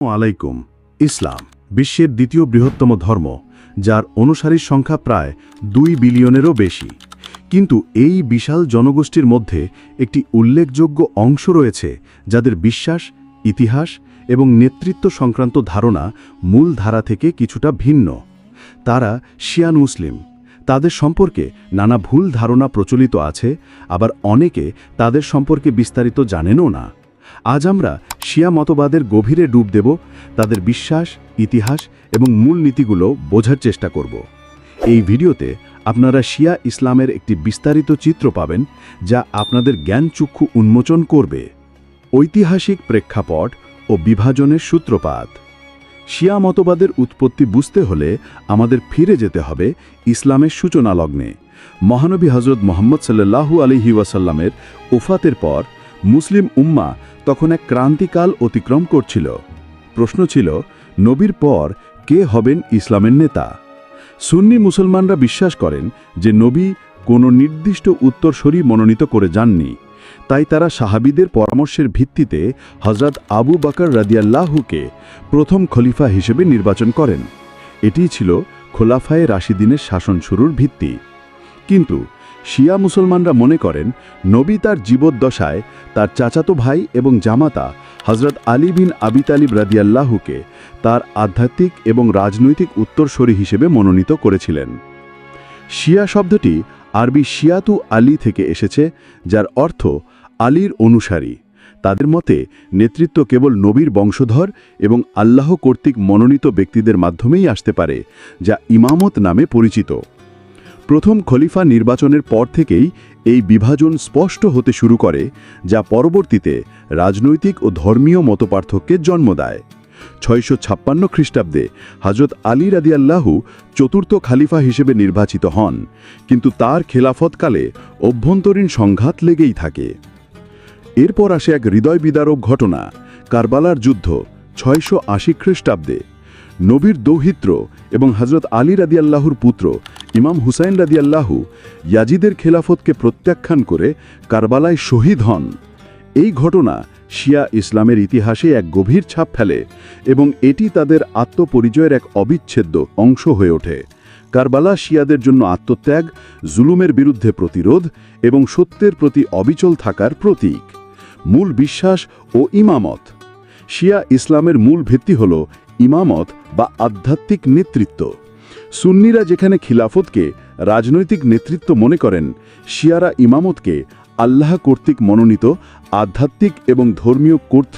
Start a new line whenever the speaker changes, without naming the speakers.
আলাইকুম। ইসলাম, বিশ্বের দ্বিতীয় বৃহত্তম ধর্ম, যার অনুসারীর সংখ্যা প্রায় দুই বিলিয়নেরও বেশি। কিন্তু এই বিশাল জনগোষ্ঠীর মধ্যে একটি উল্লেখযোগ্য অংশ রয়েছে যাদের বিশ্বাস, ইতিহাস এবং নেতৃত্ব সংক্রান্ত ধারণা মূল ধারা থেকে কিছুটা ভিন্ন। তারা শিয়ান মুসলিম। তাদের সম্পর্কে নানা ভুল ধারণা প্রচলিত আছে, আবার অনেকে তাদের সম্পর্কে বিস্তারিত জানেনও না। আজ আমরা শিয়া মতবাদের গভীরে ডুব দেব, তাদের বিশ্বাস, ইতিহাস এবং মূল নীতিগুলো বোঝার চেষ্টা করব। এই ভিডিওতে আপনারা শিয়া ইসলামের একটি বিস্তারিত চিত্র পাবেন, যা আপনাদের জ্ঞানচক্ষু উন্মোচন করবে। ঐতিহাসিক প্রেক্ষাপট ও বিভাজনের সূত্রপাত। শিয়া মতবাদের উৎপত্তি বুঝতে হলে আমাদের ফিরে যেতে হবে ইসলামের সূচনা লগ্নে মহানবী হজরত মোহাম্মদ সাল্লাহু আলিহি ওয়াসাল্লামের ওফাতের পর মুসলিম উম্মা তখন এক ক্রান্তিকাল অতিক্রম করছিল। প্রশ্ন ছিল, নবীর পর কে হবেন ইসলামের নেতা? সুন্নি মুসলমানরা বিশ্বাস করেন যে নবী কোনো নির্দিষ্ট উত্তরসূরি মনোনীত করে যাননি। তাই তারা সাহাবিদের পরামর্শের ভিত্তিতে হজরত আবু বাকর রাদিয়াল্লাহুকে প্রথম খলিফা হিসেবে নির্বাচন করেন। এটিই ছিল খোলাফায়ে রাশিদিনের শাসন শুরুর ভিত্তি। কিন্তু শিয়া মুসলমানরা মনে করেন, নবী তার জীবদ্দশায় তার চাচাতো ভাই এবং জামাতা হজরত আলী বিন আবি তালিব রাদিয়াল্লাহুকে তার আধ্যাত্মিক এবং রাজনৈতিক উত্তরসূরি হিসেবে মনোনীত করেছিলেন। শিয়া শব্দটি আরবি শিয়াতু আলী থেকে এসেছে, যার অর্থ আলীর অনুসারী। তাদের মতে, নেতৃত্ব কেবল নবীর বংশধর এবং আল্লাহ কর্তৃক মনোনীত ব্যক্তিদের মাধ্যমেই আসতে পারে, যা ইমামত নামে পরিচিত। প্রথম খলিফা নির্বাচনের পর থেকেই এই বিভাজন স্পষ্ট হতে শুরু করে, যা পরবর্তীতে রাজনৈতিক ও ধর্মীয় মতপার্থক্যের জন্ম দেয়। ছয়শো ছাপ্পান্ন খ্রিস্টাব্দে হজরত আলী রাদিয়াল্লাহু চতুর্থ খালিফা হিসেবে নির্বাচিত হন, কিন্তু তার খেলাফতকালে অভ্যন্তরীণ সংঘাত লেগেই থাকে। এরপর আসে এক হৃদয় বিদারক ঘটনা, কারবালার যুদ্ধ, ছয়শো আশি খ্রিস্টাব্দে। নবীর দৌহিত্র এবং হজরত আলী রাদিয়াল্লাহুর পুত্র ইমাম হুসাইন রাদিয়াল্লাহু ইয়াজিদের খেলাফতকে প্রত্যাখ্যান করে কারবালায় শহীদ হন। এই ঘটনা শিয়া ইসলামের ইতিহাসে এক গভীর ছাপ ফেলে এবং এটি তাদের আত্মপরিচয়ের এক অবিচ্ছেদ্য অংশ হয়ে ওঠে। কারবালা শিয়াদের জন্য আত্মত্যাগ, জুলুমের বিরুদ্ধে প্রতিরোধ এবং সত্যের প্রতি অবিচল থাকার প্রতীক। মূল বিশ্বাস ও ইমামত। শিয়া ইসলামের মূল ভিত্তি হল ইমামত বা আধ্যাত্মিক নেতৃত্ব। সুন্নিরা যেখানে খিলাফতকে রাজনৈতিক নেতৃত্ব মনে করেন, শিয়ারা ইমামতকে আল্লাহ কর্তৃক মনোনীত, আধ্যাত্মিক এবং ধর্মীয় কর্তৃত্ব